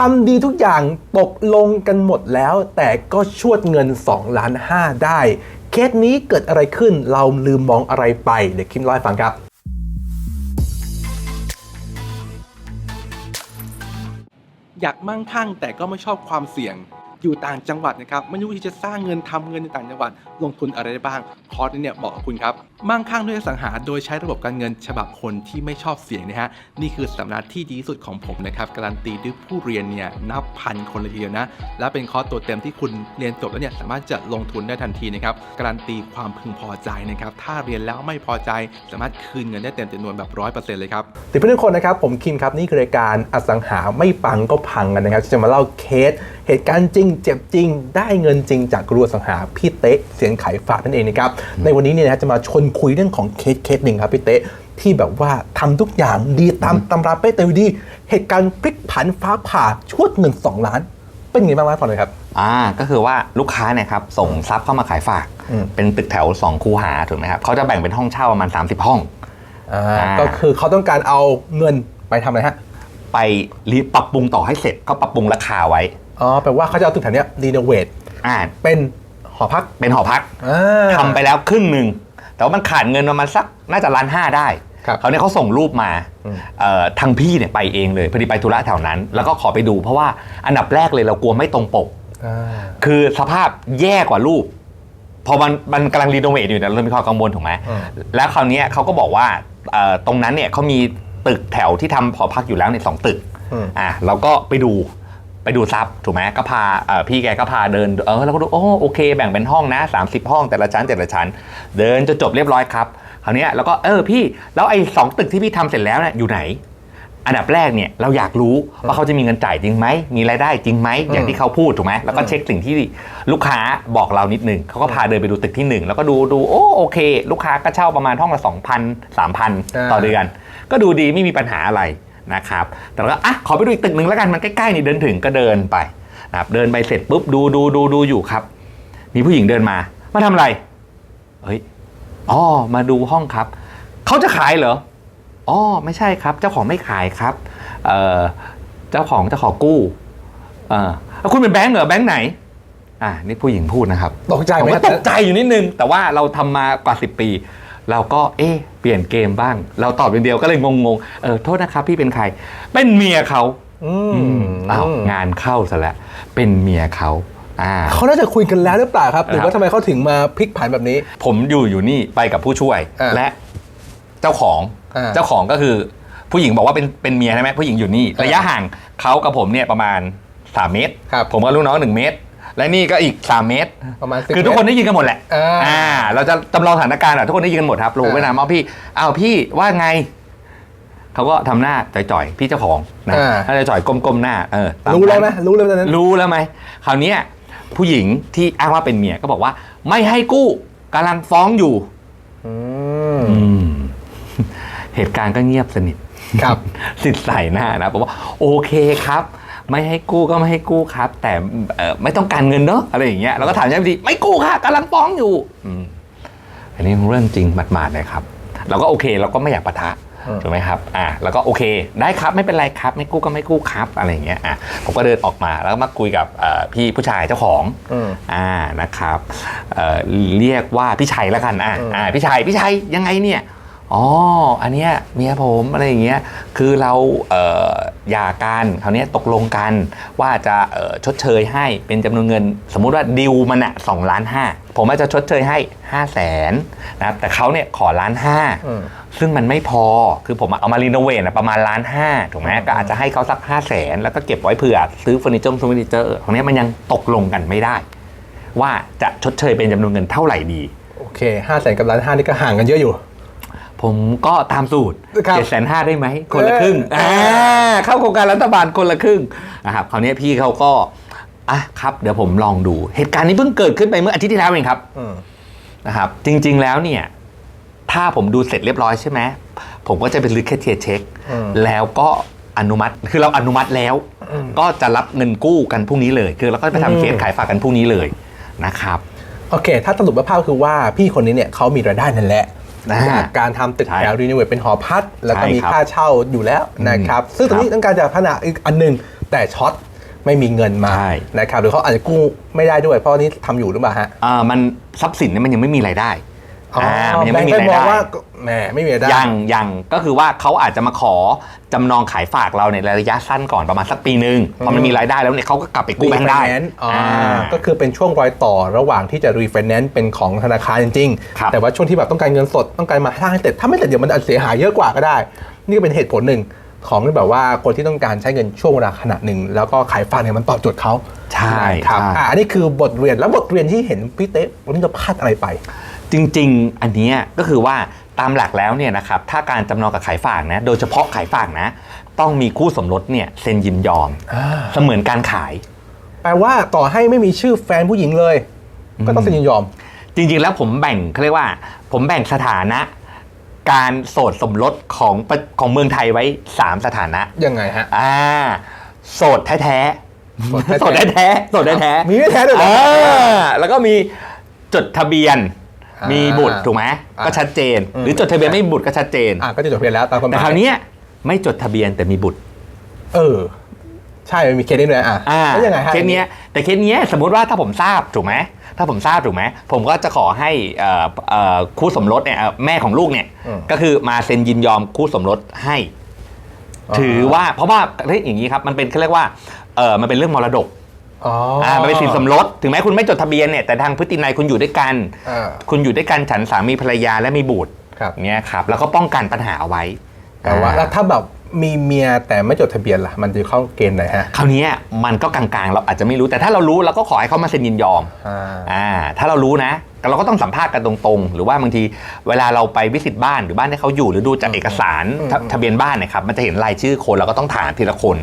ทำดีทุกอย่างตกลงกันหมดแล้ว แต่ก็ชวดเงิน2ล้าน5ได้ เคสนี้เกิดอะไรขึ้นเราลืมมองอะไรไป เดี๋ยวคิมเล่าให้ฟังครับ อยากมั่งคั่งแต่ก็ไม่ชอบความเสี่ยง อยู่ต่างจังหวัดนะครับไม่รู้ที่จะสร้างเงินทำเงินในต่างจังหวัด ลงทุนอะไรได้บ้าง คอร์สนี้เนี่ยเหมาะกับคุณครับมั่งคั่งด้วยอสังหา โดยใช้ระบบการเงินฉบับคนที่ไม่ชอบเสี่ยงนะฮะนี่คือสำนักที่ดีสุดของผมนะครับการันตีด้วยผู้เรียนเนี่ยนับพันคนเลยทีเดียวนะและเป็นคอร์สตัวเต็มที่คุณเรียนจบแล้วเนี่ยสามารถจะลงทุนได้ทันทีนะครับการันตีความพึงพอใจนะครับถ้าเรียนแล้วไม่พอใจ สามารถคืนเงินได้เต็มจำนวนแบบร้อยเปอร์เซ็นต์เลยครับติดเพื่อนทุกคนนะครับผมคิมครับนี่คือรายการอสังหาไม่ปังก็พังกันนะครับที่จะมาเล่าเคสเหตุการณ์จริงเจ็บจริง ได้เงินจริงจากครัวสังหาพี่เต๊ะเสียงไขฝากนั่นเองนะครับในวันนี้เนี่ยนะฮะจะมาชวนคุยเรื่องของเคสเคสหนึ่งครับพี่เต๊ะที่แบบว่าทำทุกอย่างดีตามตำราเป๊ะแต่อยู่ดี เหตุการณ์พลิกผันฟ้าผ่าชวดเงิน 2 ล้าน เป็นไงบ้างวะฟังหน่อยครับอ่าก็คือว่าลูกค้าเนี่ยครับส่งทรัพย์เข้ามาขายฝากอืมเป็นตึกแถว 2 คูหาถูกไหมครับเขาจะแบ่งเป็นห้องเช่าประมาณ 30 ห้องอ่าอ่าก็คือเขาต้องการเอาเงินไปทำอะไรฮะไปรีปรับปรุงต่อให้เสร็จก็ปรับปรุงราคาไว้ อ๋อแปลว่าเขาจะเอาตึกแถวเนี้ยรีโนเวทอ่าเป็นหอพักเป็นหอพักอ่า ทำไปแล้วครึ่งหนึ่งแต่ว่ามันขาดเงินประมาณสักน่าจะล้านห้าได้ครับเขาวเนี่ยเขาส่งรูปมาอืมเอ่อทางพี่เนี่ยไปเองเลยพอดีไปธุระแถวนั้น แล้วก็ขอไปดูเพราะว่าอันดับแรกเลยเรากลัวไม่ตรงปก อ่า คือสภาพแย่กว่ารูป พอมันมันกำลังรีโนเวทอยู่เนี่ยเรามีความกังวลถูกไหมอืม แล้วคราวเนี้ยเขาก็บอกว่าเอ่อตรงนั้นเนี่ยเขามีตึกแถวที่ทำหอพักอยู่แล้วในยสองตึก อืม อะเราก็ไปดู ไปดูซับถูกไหมก็พาเอ่อพี่แกก็พาเดินเออเราก็ดูโอ้โอเค แบ่งเป็นห้องนะ 30 ห้องแต่ละชั้นแต่ละชั้น เดินจนจบเรียบร้อยครับคราวเนี้ยแล้วก็เออพี่แล้วไอ้สองตึกที่พี่ทำเสร็จแล้วเนี่ยอยู่ไหน อันดับแรกเนี่ยเราอยากรู้ว่าเขาจะมีเงินจ่ายจริงไหมมีรายได้จริงไหมอย่างที่เขาพูดถูกไหมแล้วก็เช็คสิ่งที่ลูกค้าบอกเรานิดหนึ่งเขาก็พาเดินไปดูตึกที่หนึ่งแล้วก็ดูดูโอ้โอเค ลูกค้าก็เช่าประมาณห้องละ2,000 3,000ต่อเดือนก็ดูดีไม่มีปัญหาอะไร นะครับแต่เราก็อะขอไปดูอีกตึกหนึ่งแล้วกันมันใกล้ๆนี่เดินถึงก็เดินไปนะครับเดินไปเสร็จปุ๊บดูดูดูดูอยู่ครับ มีผู้หญิงเดินมามาทำอะไรเฮ้ยอ๋อมาดูห้องครับเขาจะขายเหรออ๋อไม่ใช่ครับ เจ้าของไม่ขายครับเอ่อเจ้าของจะขอกู้เออแล้วคุณเป็นแบงก์เหรอแบงก์ไหนอ่านี่ผู้หญิงพูดนะครับ ตกใจไหผมมคก็รับตกใจอยู่นิดนึง แต่ว่าเราทำมากว่า10ปี เราก็เอ๊ะเปลี่ยนเกมบ้าง เราตอบอย่างเดียวก็เลยงงๆเออโทษนะครับพี่เป็นใคร เป็นเมียเขาอือืมมอ้าวงานเข้าซะแล้วเป็นเมียเขาอ่าเขาน่าจะคุยกันแล้วหรือเปล่าครับ หรือครัว่าบทำไมเขาถึงมาพลิกผันแบบนี้ ผมอยู่อยู่นี่ไปกับผู้ช่วยอ่าและเจ้าของอ่าเจ้าของก็คือ ผู้หญิงบอกว่าเป็นเป็นเมียใช่ไหมผู้หญิงอยู่นี่อ่าระยะห่างเขากับผมเนี่ยประมาณ 3 เมตรครับผมกับลูกน้อง 1 เมตร และนี่ก็อีก 3 เมตร ประมาณสิบคือทุกคนได้ยินกันหมดแหละอ่า เราจะจำลองสถานการณ์อะทุกคนได้ยินกันหมดครับรู้อ่าไว้นะว่าพี่อ้าวพี่ว่าไง เขาก็ทำหน้าจ่อยๆ พี่เจ้าของนะอ่า ถ้าจ่อยๆก้มๆหน้าเออตามรู้แล้วไหมนั้นรู้แล้วตอนนั้น รู้แล้วไหมคราวเนี้ยผู้หญิงที่อ้างว่าเป็นเมียก็บอกว่า ไม่ให้กู้กำลังฟ้องอยู่ อืม อืม เหตุการณ์ก็เงียบสนิท ครับ สิทธิ์ใส่หน้านะบอกว่าโอเคครับ ไม่ให้กู้ก็ไม่ให้กู้ครับ แต่เอ่อไม่ต้องการเงินเนอะอะไรอย่างเงี้ยเราก็ถามย้ำทีไม่กู้ค่ะกำลังฟ้องอยู่อืมอันนี้เรื่องจริงหมาดๆเลยครับเราก็โอเคเราก็ไม่อยากปะทะอืมถูกไหมครับ อ่า แล้วก็โอเค ได้ครับ ไม่เป็นไรครับ ไม่กู้ก็ไม่กู้ครับ อะไรอย่างเงี้ย อะ ผมก็เดินออกมา แล้วก็มาคุยกับเอ่อพี่ผู้ชายเจ้าของอืมอ่า นะครับเอ่อเรียกว่าพี่ชัยแล้วกัน อะอืมอ่า พี่ชัย พี่ชัย ยังไงเนี่ย อ๋อ อันเนี้ยเมียผมอะไรอย่างเงี้ย คือเราเอ่อหย่ากันคราวเนี้ยตกลงกันว่าจะเอ่อชดเชยให้เป็นจำนวนเงิน สมมุติว่าดิวมันอะสองล้านห้าผมอาจจะชดเชยให้5 0 0แสนนะครับแต่เขาเนี่ยขอล้านห้าอืมซึ่งมันไม่พอคือผมเอามารีโนเวทอะประมาณล้านห้าถูกไหมก็อาจจะให้เขาสัก5 0 0แสนแล้วก็เก็บไว้เผื่อซื้อเฟอร์นิเจอร์เฟอร์นิเจอร์ตรงเนี้ยมันยังตกลงกันไม่ได้ ว่าจะชดเชยเป็นจำนวนเงินเท่าไหร่ดีโอเคห้าแสนกับล้านห้านี่ก็ห่างกันเยอะอยู่ ผมก็ตามสูตรครับเจ็ดแสนห้าได้ไหม คนละครึ่งเอออ่อ่าเข้าโครงการรัฐบาลคนละครึ่งนะครับคราวนี้พี่เขาก็อะครับ เดี๋ยวผมลองดู เหตุการณ์นี้เพิ่งเกิดขึ้นไปเมื่ออาทิตย์ที่แล้วเองครับอืมนะครับ จริง ๆแล้วเนี่ย ถ้าผมดูเสร็จเรียบร้อยใช่ไหมผมก็จะไปลึกแค่เทียร์เช็คอืมแล้วก็อนุมัติ คือเราอนุมัติแล้วอืมก็จะรับเงินกู้กันพรุ่งนี้เลย คือเราก็ไปอืมทำเคสขายฝากกันพรุ่งนี้เลยนะครับ โอเค ถ้าสรุปภาพคือว่าพี่คนนี้เนี่ยเขามีรายได้นั่นแหละ อ่าจากการทำตึกใช่แถวรีโนเวทเป็นหอพักแล้วก็ใช่มีครับค่าเช่าอยู่แล้วนะครับอืมซึ่งตอนนี้ครับต้องการจะพัฒนาอีกอันหนึ่งแต่ช็อตไม่มีเงินมาใช่นะครับหรือเขาอาจจะกู้ไม่ได้ด้วยเพราะนี่ทำอยู่หรือเปล่าฮะอ่ามันทรัพย์สินเนี่ยมันยังไม่มีรายได้ อ๋อมันยังแบงไม่ค์มีก็รายมองได้ ว่าแหมไม่มีรายได้ ยังยังก็คือว่าเขาอาจจะมาขอจำนองขายฝากเราในระยะสั้นก่อนประมาณสักปีหนึ่งพอมันมีรายได้แล้วเนี่ยเขาก็กลับไปกู้แบงค์ได้ Refinance อ๋ออาก็ก็คือเป็นช่วงรอยต่อระหว่างที่จะรีไฟแนนซ์เป็นของธนาคารจริงครับ ๆ แต่ว่าช่วงที่แบบต้องการเงินสดต้องการมาสร้างให้เสร็จถ้าไม่เสร็จเดี๋ยวมันอาจเสียหายเยอะกว่าก็ได้ นี่ก็เป็นเหตุผลหนึ่งของที่แบบว่าคนที่ต้องการใช้เงินช่วงเวลาขนาดหนึ่ง แล้วก็ขายฝากเนี่ยมันตอบโจทย์เขาใช่ครับใช่ อ่าอันนี้คือบทเรียนแล้วบทเรียนที่เห็นพี่เต้วันนี้จะพลาดอะไรไป จริง ๆ อันเนี้ยก็คือว่าตามหลักแล้วเนี่ยนะครับถ้าการจำนองกับขายฝากนะ โดยเฉพาะขายฝากนะ ต้องมีคู่สมรสเนี่ยเซ็นยินยอมอ่าเสมือนการขาย แปลว่าต่อให้ไม่มีชื่อแฟนผู้หญิงเลย ก็ต้องเซ็นยินยอม จริง ๆ แล้วผมแบ่งเขาเรียกว่า ผมแบ่งสถานะ การโสดสมรสของประของเมืองไทยไว้ 3 สถานะยังไงฮะอ่าโสดแท้ๆโสดแท้ๆโสดแท้ๆโสดแท้ๆมีไม่แท้ด้วยเหรออ่าแล้วก็มีจดทะเบียนอ่า มีมีบุตรถูกไหมอ่าก็ชัดเจนอืมหรือจดทะเบียนไม่มีบุตรก็ชัดเจนอะก็จะจบเพียนแล้วตามกฎหแต่มายคราวเนี้ยไม่จดทะเบียนแต่มีบุตร เออ ใช่มันมีเคสนี้เลยอะอ่าแล้วยังไงฮะเคสเนี้ยแต่เคสเนี้ยสมมุติว่าถ้าผมทราบถูกไหมถ้าผมทราบถูกไหมผมก็จะขอให้เอ่อเอ่อคู่สมรสเนี่ยเอ่อแม่ของลูกเนี่ยอืมก็คือมาเซ็นยินยอมคู่สมรสให้ ถือว่าเพราะว่าเฮ้ยอย่างนี้ครับมันเป็นเขาเรียกว่าเออมันเป็นเรื่องมรดก อ๋ออ่ามันเป็นสินสมรสถึงแม้คุณไม่จดทะเบียนเนี่ยแต่ทางพฤตินัยคุณอยู่ด้วยกัน อ่า คุณอยู่ด้วยกันฉันสามีภรรยาและมีบุตรครับ เนี้ยครับ แล้วก็ป้องกันปัญหาเอาไว้แต่ว่าอ่แล้วถ้าแบบมีเมียแต่ไม่จดทะเบียนล่ะ มันจะเข้าเกณฑ์ไหนฮะ คราวเนี้ยมันก็กลางๆ เราอาจจะไม่รู้แต่ถ้าเรารู้เราก็ขอให้เขามาเซ็นยินยอม อ่า อ่าถ้าเรารู้นะเราก็ต้องสัมภาษณ์กันตรงๆ หรือว่าบางทีเวลาเราไปวิสิตบ้านหรือบ้านที่เขาอยู่หรือดูจากเอกสารอืมทะทะเบียนบ้านเนะครับมันจะเห็นรายชื่อคนเราก็ต้องถามทีละคน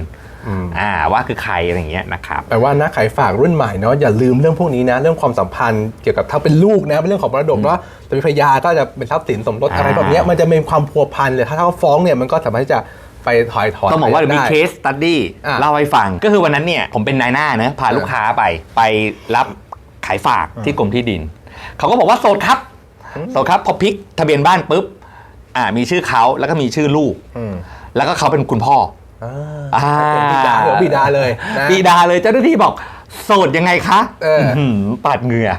อืมอ่าว่าคือใครอะไรอย่างเงี้ยนะครับแปลว่านักขายฝากรุ่นใหม่เนาะอย่าลืมเรื่องพวกนี้นะ เรื่องความสัมพันธ์เกี่ยวกับถ้าเป็นลูกนะเป็นเรื่องของมรดกเนาะแต่มีภรรยาก็จะเป็นทรัพย์สินสมรสอ่าอะไรแบบเนี้ยมันจะมีความพัวพันเลยถ้าเขาฟ้องเนี่ยมันก็สามารถที่จะไปถอยถอนต้องบอกว่ามีได้เคสตัดดี้อ่าเล่าให้ฟัง ก็คือวันนั้นเนี่ยผมเป็นนายหน้าเนะพาลูกค้าไปไปรับขายฝากที่กรมที่ดิน เขาก็บอกว่าโสดครับโสดครับพอพลิกทะเบียนบ้านปุ๊บอ่ามีชื่อเขาแล้วก็มีชื่อลูกอืมแล้วก็เขาเป็นคุณพ่อ อ่าอ่าเป็นบิดาเดี๋ยวบิดาเลยนะบิดาเลยเจ้าหน้าที่บอกโสดยังไงคะเออหือปาดเหงื่อ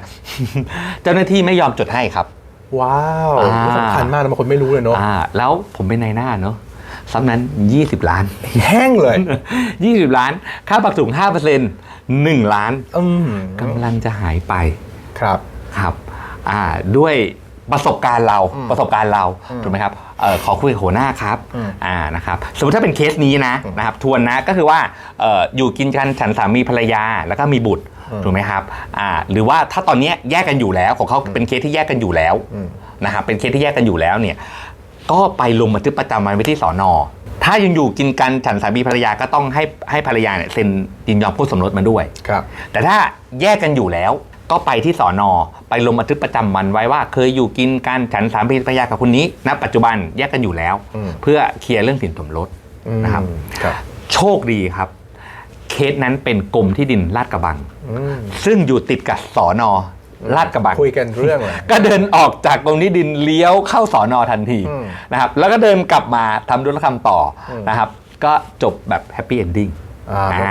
เจ้าหน้าที่ไม่ยอมจดให้ครับ ว้าวอ่าสำคัญมากนะบางคนไม่รู้เลยเนาะอ่าแล้วผมเป็นนายหน้าเนอะซับนั้น 20 ล้าน แห้งเลย 20 ล้าน ค่าปักถุง5% 1 ล้านอืมกำลังจะหายไป ครับ ครับ อ่า ด้วย ประสบการณ์เราอืมประสบการณ์เราอืมถูกไหมครับเออขอคุยกับหัวหน้าครับอืมอ่านะครับสมมติถ้าเป็นเคสนี้นะอืมนะครับทวนนะก็คือว่าเอออยู่กินกันฉันสามีภรรยาแล้วก็มีบุตรอืมถูกไหมครับอ่าหรือว่าถ้าตอนเนี้ยแยกกันอยู่แล้วของเขาเป็นเคสที่แยกกันอยู่แล้วอืม นะครับเป็นเคสที่แยกกันอยู่แล้วเนี่ยก็ไปลงบันทึกประจำวันไว้ที่สอนอถ้ายังอยู่กินกันฉันสามีภรรยาก็ต้องให้ให้ภรรยาเนี่ยเซ็นยินยอมคู่สมรสมาด้วย ครับ แต่ถ้าแยกกันอยู่แล้ว ก็ไปที่สอนอไปลงบันทึกประจำวันไว้ว่า เคยอยู่กินกันฉันสามีภรรยากับคนนี้ณปัจจุบันแยกกันอยู่แล้วอืมเพื่อเคลียร์เรื่องสินสมรสนะครับอืมครับ โชคดีครับ เคสนั้นเป็นกรมที่ดินลาดกระบังอืมซึ่งอยู่ติดกับสอนอลาดกระบังคุยกันเรื่องอะไรก็เดินออกจากกรมที่ดินเลี้ยวเข้าสอนอทันทีอืมนะครับ แล้วก็เดินกลับมาทำธุรกรรมต่ออมนะครับ ก็จบแบบแฮปปี้เอนดิ้งอ่าอ่า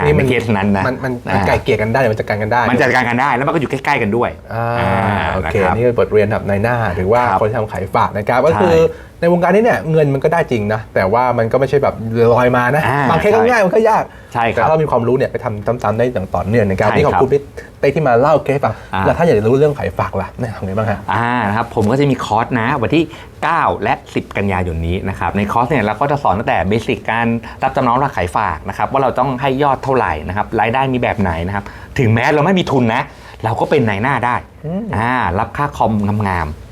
นี่มันในเคสนั้นนะมันมันมันอ่าไก่เกลี่ยกันได้มันจัดการกันได้ มันจัดการกันได้แล้วมันก็อยู่ใกล้ๆกันด้วยอ่าอ่าโอเคนะครับนี่เป็นบทเรียนแบบในหน้า หรือว่าครับคนที่ทำขายฝากนะครับก็ใช่คือ ในวงการนี้เนี่ยเงินมันก็ได้จริงนะ แต่ว่ามันก็ไม่ใช่แบบลอยมานะอ่าบางเคสก็ใช่ง่ายมันก็ยากใช่คแต่รับถ้าเรามีความรู้เนี่ยไปทำซ้ำๆได้อย่างต่อเนื่องนะครับใช่ที่ขอบครับคุณพี่เต้ที่มาเล่าเคสให้ฟังอ่า แล้วถ้าอยากจะรู้เรื่องขายฝากล่ะเนี่ยทำไงบ้างฮะ อ่านะครับผมก็จะมีคอร์สนะวันที่ 9 และ 10 กันยายนนี้นะครับในคอร์สเนี่ยเราก็จะสอนตั้งแต่เบสิกการรับจำนองราขายฝากนะครับว่าเราต้องให้ยอดเท่าไหร่นะครับรายได้มีแบบไหนนะครับถึงแม้เราไม่มีทุนนะ เราก็เป็นนายหน้าได้อืมอ่ารับค่าคอมงามๆ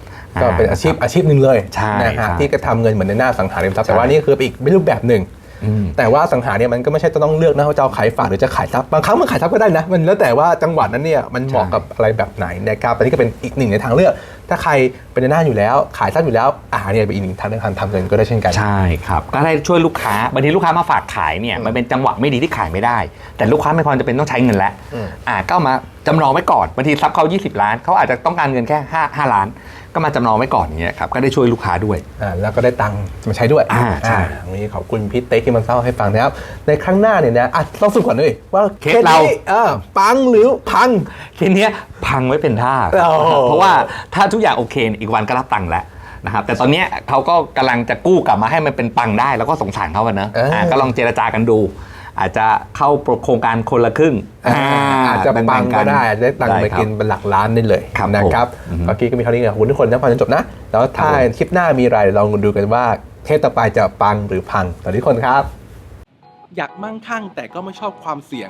ก็เป็นอาชีพอาชีพหนึ่งเลยใช่นะครัฮะบที่กระทำเงินเหมือนในหน้าสังหาริมทรัพย์ใช่แต่ว่านี่คืออีกรูปแบบหนึ่งอืมแต่ว่าสังหาเนี่ยมันก็ไม่ใช่ต้องเลือกนะว่าจะเอาขายฝากหรือจะขายทรัพย์บางครั้งมันขายทรัพย์ก็ได้นะ มันแล้วแต่ว่าจังหวัดนั้นเนี่ยมันเหมาะใช่กับอะไรแบบไหนนะครับแต่นี่ก็เป็นอีกหนึ่งในทางเลือก ถ้าใครเป็นในหน้าอยู่แล้วขายทรัพย์อยู่แล้วอ่าเนี่ยเป็นอีกหนึ่งทางเลือกทางทำเงินก็ได้เช่นกันใช่ครับก็ได้ช่วยลูกค้าบางทีลูกค้ามาฝากขายเนี่ยอืมมันเป็นจังหวะไม่ดีที่ขายไม่ได้ แต่ลูกค้าไม่ความจะเป็นต้องใช้เงินแล้วอืมอ่าก็เอามาจำลองไว้ก่อนบางทีทรัพย์เขา20 ล้านเขาอาจจะต้องการเงินแค่5 5ล้าน ก็มาจำนองไว้ก่อนอย่างเงี้ยครับก็ได้ช่วยลูกค้าด้วย อ่าแล้วก็ได้ตังค์มาใช้ด้วยอ่าใช่ ตรงนี้ขอบคุณพี่เต๊กที่มาเล่าให้ฟังนะครับในครั้งหน้าเนี่ยนะอะเราสรุปก่อนเลยว่าเคสเรา นี้เออปังหรือพัง ทีเนี้ยพังไว้เป็นท่าโอ้เพราะว่าถ้าทุกอย่างโอเคอีกวันก็รับตังค์แล้วนะครับแต่ตอนเนี้ยเขาก็กำลังจะกู้กลับมาให้มันเป็นปังได้ แล้วก็สงสารเขาอะเนอะเอออ่าก็ลองเจรจากันดู อาจจะเข้าโครงการคนละครึ่ง อาจจะแบ่ปังๆก็ได้ได้ตังค์ไปครับกินเป็นหลักล้านได้เลยครับนะครับผมเมื่อกี้ก็มีเท่านี้นะขอบคุณทุกคนนะฟังจนจบนะ แล้วถ้าครับผมคลิปหน้ามีอะไรลองดูกันว่าเทปต่อไปจะปังหรือพังตอนนี้คนครับ อยากมั่งคั่งแต่ก็ไม่ชอบความเสี่ยง